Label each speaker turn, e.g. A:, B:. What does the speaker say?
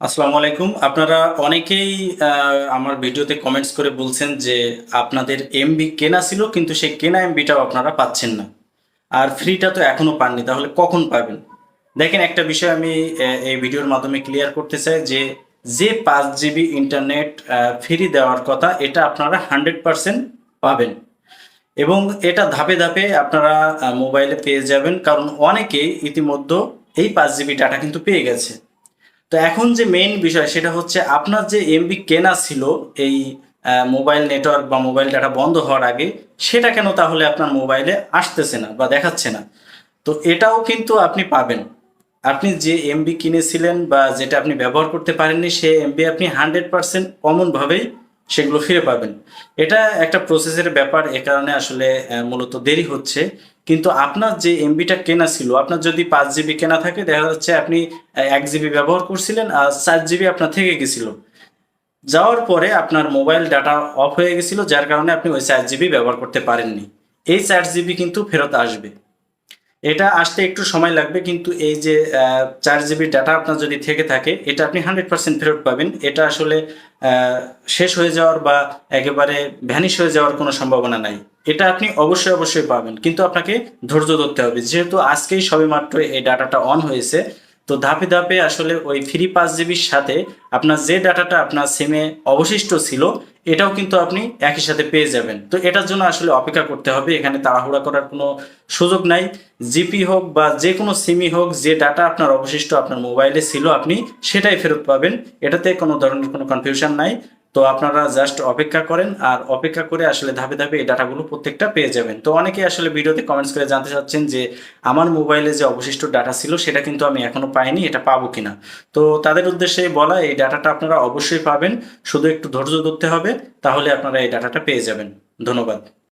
A: আসসালামু আলাইকুম। আপনারা অনেকেই আমার ভিডিওতে কমেন্টস করে বলছেন যে আপনাদের এমবি কেনা ছিল, কিন্তু সেই কেনা এমবিটাও আপনারা পাচ্ছেন না। আর ফ্রিটা তো এখনও পাননি, তাহলে কখন পাবেন? দেখেন, একটা বিষয় আমি এই ভিডিওর মাধ্যমে ক্লিয়ার করতে চাই যে যে পাঁচ জিবি ইন্টারনেট ফ্রি দেওয়ার কথা, এটা আপনারা হান্ড্রেড পারসেন্ট পাবেন। এবং এটা ধাপে ধাপে আপনারা মোবাইলে পেয়ে যাবেন, কারণ অনেকেই ইতিমধ্যে এই পাঁচ জিবি ডাটা কিন্তু পেয়ে গেছে। তো এখন যে মেইন বিষয় সেটা হচ্ছে আপনার যে এমবি কেনা ছিল এই মোবাইল নেটওয়ার্ক বা মোবাইল ডাটা বন্ধ হওয়ার আগে, সেটা কেন তাহলে আপনার মোবাইলে আসতেছে না বা দেখাচ্ছে না? তো এটাও কিন্তু আপনি পাবেন। আপনি যে এমবি কিনেছিলেন বা যেটা আপনি ব্যবহার করতে পারেননি, সে এমবি আপনি হান্ড্রেড পার্সেন্ট কমনভাবেই সেগুলো ফিরে পাবেন। এটা একটা প্রসেসের ব্যাপার, এ কারণে আসলে মূলত দেরি হচ্ছে। কিন্তু আপনার যে এমবিটা কেনা ছিল, আপনার যদি পাঁচ জিবি কেনা থাকে, দেখা যাচ্ছে আপনি এক জিবি ব্যবহার করছিলেন, আর চার জিবি আপনার থেকে গেছিল। যাওয়ার পরে আপনার মোবাইল ডাটা অফ হয়ে গেছিল, যার কারণে আপনি ওই চার জিবি ব্যবহার করতে পারেননি। এই চার জিবি কিন্তু ফেরত আসবে। এটা আসতে একটু সময় লাগবে, কিন্তু এই যে চার জিবি ডাটা আপনার যদি থেকে থাকে, এটা আপনি হান্ড্রেড পার্সেন্ট ফেরত পাবেন। এটা আসলে শেষ হয়ে যাওয়ার বা একেবারে ভ্যানিশ হয়ে যাওয়ার কোনো সম্ভাবনা নাই। এটা আপনি অবশ্যই অবশ্যই পাবেন। কিন্তু আপনাকে ধৈর্য ধরতে হবে। যেহেতু আজকেই সবেমাত্র এই ডাটাটা অন হয়েছে তো ধাপে ধাপে আসলে ওই ফ্রি পাঁচ জিবির সাথে আপনার যে ডাটাটা আপনার সিমে অবশিষ্ট ছিল, এটাও কিন্তু আপনি একই সাথে পেয়ে যাবেন। তো এটার জন্য আসলে অপেক্ষা করতে হবে, এখানে তাড়াহুড়া করার কোনো সুযোগ নাই। জিপি হোক বা যে কোনো সিমই হোক, যে ডাটা আপনার অবশিষ্ট আপনার মোবাইলে ছিল, আপনি সেটাই ফেরত পাবেন। এটাতে কোনো ধরনের কোনো কনফিউশন নাই। তো আপনারা জাস্ট অপেক্ষা করেন আর অপেক্ষা করে আসলে ধাপে ধাপে এই ডাটাগুলো প্রত্যেকটা পেয়ে যাবেন। তো অনেকে আসলে ভিডিওতে কমেন্টস করে জানতে চাচ্ছেন যে আমার মোবাইলে যে অবশিষ্ট ডাটা ছিল সেটা কিন্তু আমি এখনও পাইনি, এটা পাবো কিনা? তো তাদের উদ্দেশ্যে বলা, এই ডাটাটা আপনারা অবশ্যই পাবেন। শুধু একটু ধৈর্য ধরতে হবে, তাহলে আপনারা এই ডাটাটা পেয়ে যাবেন। ধন্যবাদ।